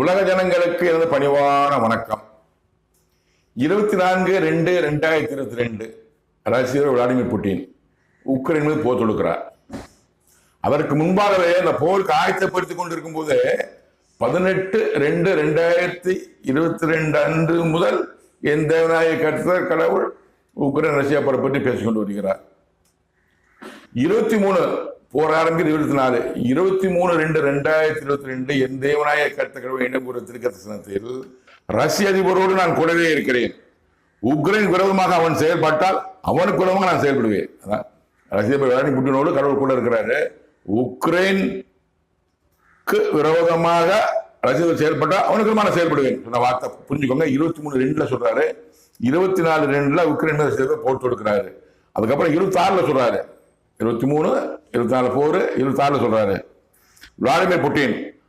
உலக ஜனங்களுக்கு எனது பணிவான வணக்கம். இருபத்தி நான்கு ரெண்டு ரெண்டாயிரத்தி இருபத்தி ரெண்டு ரஷ்யர் விளாடிமிர் புட்டின் உக்ரைன் மீது போர் தொடுக்கிறார். அதற்கு முன்பாகவே அந்த போருக்கு ஆயத்தப்படுத்தி கொண்டிருக்கும் போது பதினெட்டு ரெண்டு ரெண்டாயிரத்தி இருபத்தி ரெண்டு அன்று முதல் என் தேவநாயக கர்த்தர் கடவுள் உக்ரைன் ரஷ்யா போரை பற்றி பேசிக்கொண்டு வருகிறார். இருபத்தி மூணு போர் ஆரம்பிக்கிறது இருபத்தி நாலு இருபத்தி மூணு ரெண்டு ரெண்டாயிரத்தி இருபத்தி ரெண்டு என் தேவநாய கருத்துக்கள் வேண்டும் ஒரு ரஷ்ய அதிபரோடு நான் கூடவே இருக்கிறேன். உக்ரைன் விரோதமாக அவன் செயல்பட்டால் அவனுக்கு விரோதமாக நான் செயல்படுவேன். அதான். ரஷ்ய அதிபர் விளாடிமிர் புட்டினோடு கடவுள் கூட இருக்கிறாரு. உக்ரைனுக்கு விரோதமாக ரஷ்யர் செயல்பட்டால் அவனுக்கு நான் செயல்படுவேன். சொன்ன வார்த்தை புரிஞ்சுக்கோங்க. இருபத்தி மூணு ரெண்டுல சொல்றாரு. இருபத்தி நாலு ரெண்டுல உக்ரைன் மீது போட்டு அதிபர் அதுக்கப்புறம் இருபத்தி ஆறுல சொல்றாரு. இருபத்தி மூணு இருபத்தி நாலு போர் இருபத்தி ஆறுல சொல்றாரு. Vladimir Putin.